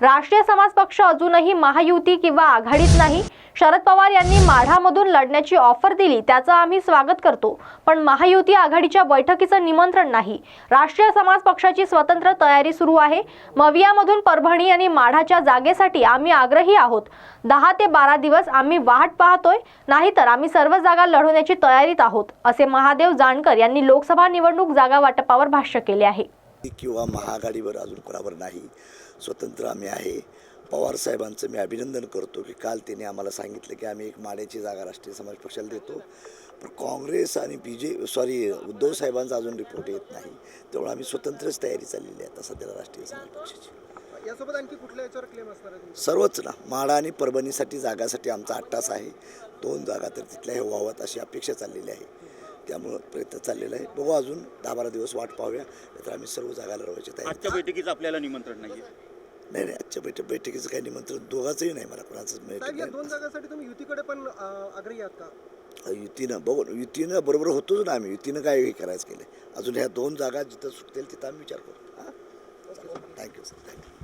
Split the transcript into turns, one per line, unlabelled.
राष्ट्रीय समाज पक्ष अजूनही महायुती किंवा आघाडीत नाही. शरद पवार यांनी माढामधून लढण्याची ऑफर दिली त्याचं आम्ही स्वागत करतो. पण महायुती आघाडीच्या बैठकीचं निमंत्रण नाही. राष्ट्रीय समाज पक्षाची स्वतंत्र तयारी सुरू आहे. मवियामधून परभणी आणि माढाच्या जागेसाठी आम्ही आग्रही आहोत. दहा ते बारा दिवस आम्ही वाट पाहतोय नाहीतर आम्ही सर्व जागा लढवण्याची तयारीत आहोत असे महादेव जानकर यांनी लोकसभा निवडणूक जागा वाटपावर भाष्य केले आहे.
किंवा महाआघाडीवर अजून कोणावर नाही. स्वतंत्र आम्ही आहे. पवार साहेबांचं मी अभिनंदन करतो की काल त्यांनी आम्हाला सांगितलं की आम्ही एक माड्याची जागा राष्ट्रीय समाज पक्षाला देतो. पण काँग्रेस आणि बी जे सॉरी उद्धव साहेबांचा अजून रिपोर्ट येत नाही. त्यामुळे आम्ही स्वतंत्रच तयारी चाललेली आहे आता सध्याला राष्ट्रीय समाज पक्षाची.
यासोबत आणखी कुठल्या याच्यावर क्लेम असणार आहे तुमचा?
सर्वच ना. माडा आणि परभणीसाठी जागासाठी आमचा अट्टास आहे. दोन जागा तर तिथल्या हे व्हाव्यात अशी अपेक्षा चाललेली आहे. त्यामुळं प्रयत्न चाललेला आहे. बघू अजून दहा बारा दिवस वाट पाहूया तर आम्ही सर्व जागा लढवायची तयारी.
आजच्या बैठकीचं आपल्याला निमंत्रण नाही
नाही नाही आजच्या बैठक बैठकीचं काही निमंत्रण दोघांचंही नाही मला कोणाचंच
साहेब या
मिळत
दोन जागांसाठी तुम्ही युतीकडे पण अं, आग्रही आहात का?
युतीनं बघू युतीनं बरोबर होतोच ना आम्ही. युतीनं काय हे करायचं केलं अजून ह्या दोन जागा जिथं सुटतील तिथं आम्ही विचार करू हां? Thank you sir thank you